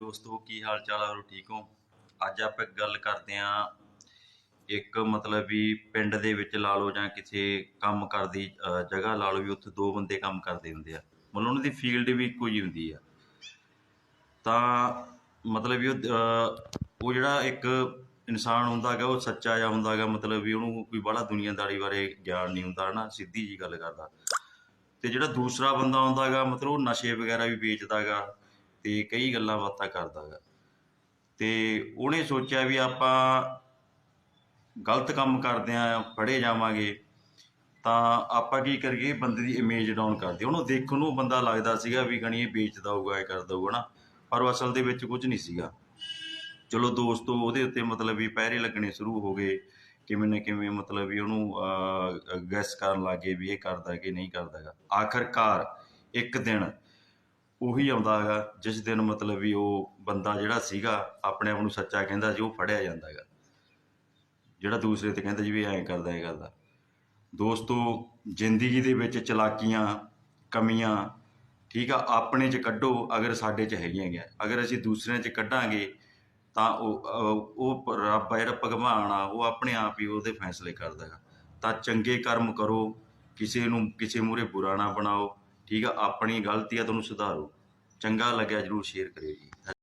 ਦੋਸਤੋ, ਕੀ ਹਾਲ ਚਾਲ ਆ ਠੀਕ ਹੋ? ਅੱਜ ਆਪਾਂ ਗੱਲ ਕਰਦੇ ਆਂ ਇੱਕ ਮਤਲਬ ਵੀ ਪਿੰਡ ਦੇ ਵਿੱਚ ਲਾ ਲਓ ਜਾਂ ਕਿਸੇ ਕੰਮ ਕਰਦੀ ਜਗ੍ਹਾ ਲਾ ਲਓ ਵੀ ਉੱਥੇ ਦੋ ਬੰਦੇ ਕੰਮ ਕਰਦੇ ਹੁੰਦੇ ਆ। ਮਤਲਬ ਉਹਨਾਂ ਦੀ ਫੀਲਡ ਵੀ ਇੱਕੋ ਜਿਹੀ ਹੁੰਦੀ ਆ। ਤਾਂ ਮਤਲਬ ਵੀ ਉਹ ਜਿਹੜਾ ਇੱਕ ਇਨਸਾਨ ਹੁੰਦਾ ਹੈਗਾ, ਉਹ ਸੱਚਾ ਜਿਹਾ ਹੁੰਦਾ ਹੈਗਾ। ਮਤਲਬ ਵੀ ਉਹਨੂੰ ਕੋਈ ਬੜਾ ਦੁਨੀਆਦਾਰੀ ਬਾਰੇ ਗਿਆਨ ਨਹੀਂ ਹੁੰਦਾ, ਹਨਾ? ਸਿੱਧੀ ਜੀ ਗੱਲ ਕਰਦਾ। ਤੇ ਜਿਹੜਾ ਦੂਸਰਾ ਬੰਦਾ ਹੁੰਦਾ ਹੈਗਾ, ਮਤਲਬ ਉਹ ਨਸ਼ੇ ਵਗੈਰਾ ਵੀ ਵੇਚਦਾ ਹੈਗਾ। ਤੇ ਕਈ ਗੱਲਾਂ ਬਾਤਾਂ ਕਰਦਾ ਗਾ। ਤੇ ਉਹਨੇ ਸੋਚਿਆ ਵੀ ਆਪਾਂ ਗਲਤ ਕੰਮ ਕਰਦੇ ਆ, ਫੜੇ ਜਾਵਾਂਗੇ, ਤਾਂ ਆਪਾਂ ਕੀ ਕਰੀਏ ਬੰਦੇ ਦੀ ਇਮੇਜ ਡਾਊਨ ਕਰਦੇ ਉਹਨੂੰ ਦੇਖਣ ਨੂੰ ਬੰਦਾ ਲੱਗਦਾ ਸੀਗਾ ਵੀ ਗਣੀ ਇਹ ਵੇਚਦਾ ਹੋਊਗਾ, ਇਹ ਕਰਦਾ ਹੋਊਗਾ ਨਾ, ਪਰ ਅਸਲ ਦੇ ਵਿੱਚ ਕੁਝ ਨਹੀਂ ਸੀਗਾ। ਚਲੋ ਦੋਸਤੋ, ਉਹਦੇ ਉੱਤੇ ਮਤਲਬ ਵੀ ਪਹਿਰੇ ਲੱਗਣੇ ਸ਼ੁਰੂ ਹੋ ਗਏ, ਕਿਵੇਂ ਨਾ ਕਿਵੇਂ ਮਤਲਬ ਵੀ ਉਹਨੂੰ ਗੈਸ ਕਰਨ ਲੱਗੇ ਵੀ ਇਹ ਕਰਦਾ ਕਿ ਨਹੀਂ ਕਰਦਾ ਹੈਗਾ ਆਖਰਕਾਰ ਇੱਕ ਦਿਨ ਉਹੀ ਆਉਂਦਾ ਹੈਗਾ, ਜਿਸ ਦਿਨ ਮਤਲਬ ਵੀ ਉਹ ਬੰਦਾ ਜਿਹੜਾ ਸੀਗਾ, ਆਪਣੇ ਆਪ ਨੂੰ ਸੱਚਾ ਕਹਿੰਦਾ ਸੀ, ਉਹ ਫੜਿਆ ਜਾਂਦਾ ਹੈਗਾ। ਜਿਹੜਾ ਦੂਸਰੇ ਤੇ ਕਹਿੰਦਾ ਜੀ ਵੀ ਐਂ ਕਰਦਾ ਇਹ ਕਰਦਾ। ਦੋਸਤੋ, ਜ਼ਿੰਦਗੀ ਦੇ ਵਿੱਚ ਚਲਾਕੀਆਂ, ਕਮੀਆਂ, ਠੀਕ ਆ, ਆਪਣੇ ਚ ਕੱਢੋ, ਅਗਰ ਸਾਡੇ ਚ ਹੈਗੀਆਂ ਗਿਆ ਅਗਰ ਅਸੀਂ ਦੂਸਰਿਆਂ ਚ ਕੱਢਾਂਗੇ, ਤਾਂ ਉਹ ਉਹ ਰੱਬ ਆ ਜਿਹੜਾ ਭਗਵਾਨ ਆ, ਉਹ ਆਪਣੇ ਆਪ ਹੀ ਉਹਦੇ ਫੈਸਲੇ ਕਰਦਾ ਹੈਗਾ। ਤਾਂ ਚੰਗੇ ਕਰਮ ਕਰੋ, ਕਿਸੇ ਨੂੰ, ਕਿਸੇ ਮੂਹਰੇ ਬੁਰਾ ਨਾ ਬਣਾਓ। ਠੀਕ ਆ ਆਪਣੀ ਗਲਤੀ ਆ ਤੁਹਾਨੂੰ ਸੁਧਾਰੋ। ਚੰਗਾ ਲੱਗਿਆ ਜਰੂਰ ਸ਼ੇਅਰ ਕਰਿਓ ਜੀ।